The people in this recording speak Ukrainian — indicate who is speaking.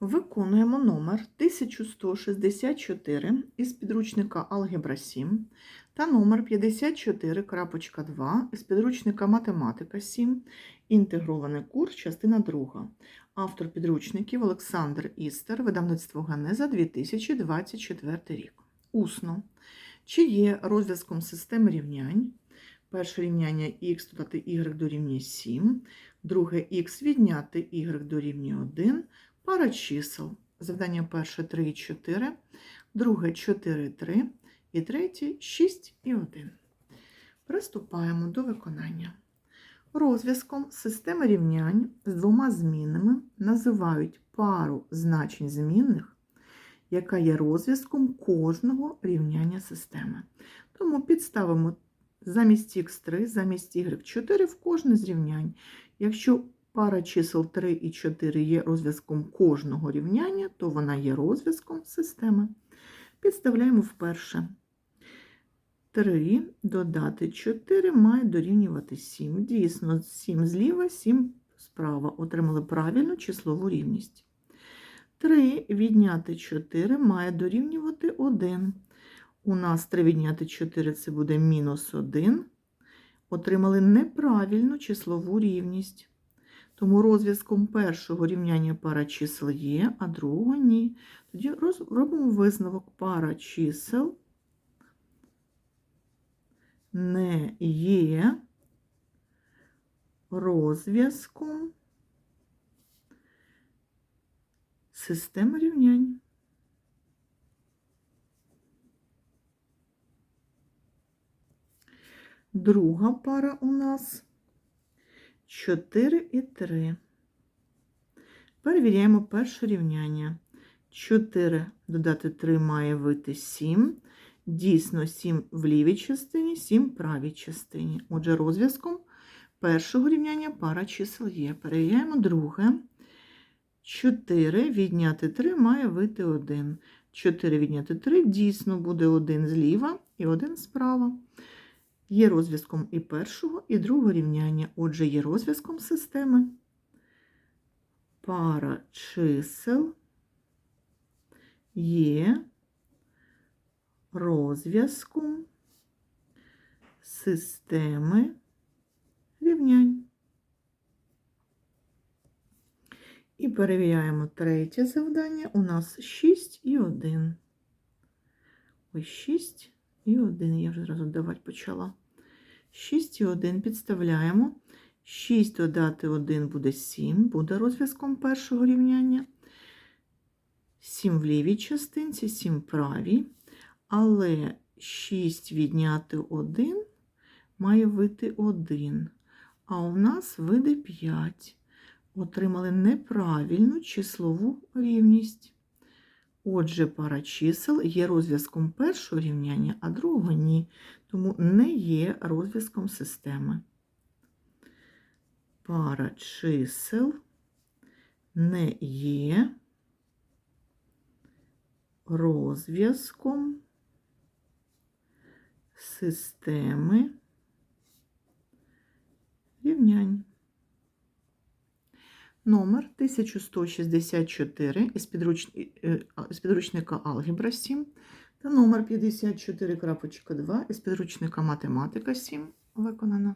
Speaker 1: Виконуємо номер 1164 із підручника Алгебра 7 та номер 54.2 із підручника Математика 7, інтегрований курс, частина 2. Автор підручників Олександр Істер, видавництво Ганеза 2024 рік. Усно. Чи є розв'язком системи рівнянь? Перше рівняння х додати y дорівнює 7, друге х відняти y дорівнює 1, Пара чисел. Завдання перше 3 і 4, друге 4 і 3 і третє 6 і 1. Приступаємо до виконання. Розв'язком системи рівнянь з двома змінними називають пару значень змінних, яка є розв'язком кожного рівняння системи. Тому підставимо замість х3, замість y4 в кожне з рівнянь. Якщо пара чисел 3 і 4 є розв'язком кожного рівняння, то вона є розв'язком системи. Підставляємо вперше. 3 додати 4 має дорівнювати 7. Дійсно, 7 зліва, 7 справа. Отримали правильну числову рівність. 3 відняти 4 має дорівнювати 1. У нас 3 відняти 4 це буде мінус 1. Отримали неправильну числову рівність. Тому розв'язком першого рівняння пара чисел є, а другого ні. Тоді робимо висновок пара чисел не є розв'язком системи рівнянь. Друга пара у нас 4 і 3. Перевіряємо перше рівняння. 4 додати 3 має вийти 7. Дійсно, 7 в лівій частині, 7 в правій частині. Отже, розв'язком першого рівняння пара чисел є. Перевіряємо друге. 4 відняти 3 має вийти 1. 4 відняти 3 дійсно буде 1 зліва і 1 справа. Є розв'язком і першого, і другого рівняння. Отже, є розв'язком системи. Пара чисел є розв'язком системи рівнянь. І перевіряємо третє завдання. У нас 6 і 1. Ось 6 і 1. Я вже зразу давати почала. 6 і 1 підставляємо. 6 додати 1 буде 7, буде розв'язком першого рівняння. 7 в лівій частинці, 7 в правій. Але 6 відняти 1 має вийти 1. А у нас вийде 5. Отримали неправильну числову рівність. Отже, пара чисел є розв'язком першого рівняння, а другого ні, тому не є розв'язком системи. Пара чисел не є розв'язком системи рівнянь. Номер 1164 із, підруч... е, із підручника Алгебра 7 та номер 54.2 із підручника Математика 7 виконано.